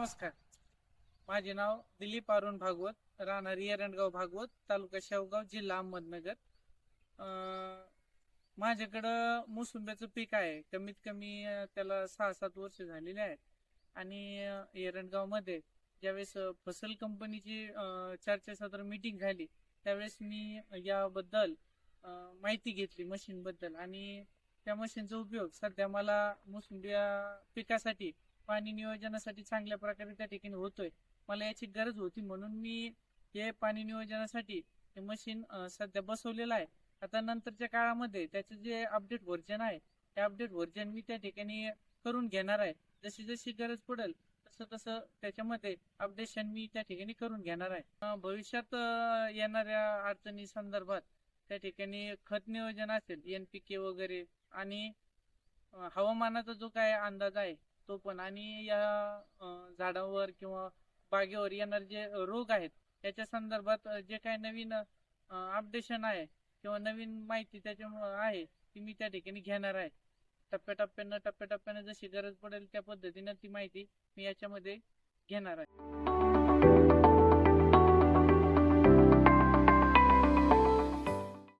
नमस्कार. माझे नाव दिलीप अरुण भागवत राहणार एरणगाव भागवत तालुका शेवगाव जिल्हा अहमदनगर. माझ्याकडं मोसुंब्याचं पीक आहे. कमीत कमी त्याला सहा सात वर्ष झालेले आहेत. आणि एरणगावमध्ये ज्यावेळेस फसल कंपनीची अं, चर्चासत्र मीटिंग झाली त्यावेळेस मी याबद्दल माहिती घेतली मशीनबद्दल. आणि त्या मशीनचा उपयोग सध्या मला मोसंबी पिकासाठी पाणी नियोजनासाठी चांगल्या प्रकारे त्या ठिकाणी होतोय. मला याची गरज होती. म्हणून मी हे पाणी नियोजनासाठी हे मशीन सध्या बसवलेलं आहे. आता नंतरच्या काळामध्ये त्याचं जे अपडेट व्हर्जन आहे ते अपडेट व्हर्जन मी त्या ठिकाणी करून घेणार आहे. जशी जशी गरज पडेल तसं तसं त्याच्यामध्ये अपडेशन मी त्या ठिकाणी करून घेणार आहे. भविष्यात येणाऱ्या अडचणी संदर्भात त्या ठिकाणी खत नियोजन असेल एनपीके वगैरे आणि हवामानाचा जो काय अंदाज आहे तो पण आणि या झाडावर किंवा बागेवर येणारे जे रोग आहेत त्याच्या संदर्भात जे काही नवीन अपडेशन आहे किंवा नवीन माहिती त्याच्या आहे ती मी त्या ठिकाणी घेणार आहे. टप्प्याटप्प्यानं टप्प्याटप्प्यानं जशी गरज पडेल त्या पद्धतीनं ती माहिती मी याच्यामध्ये घेणार आहे.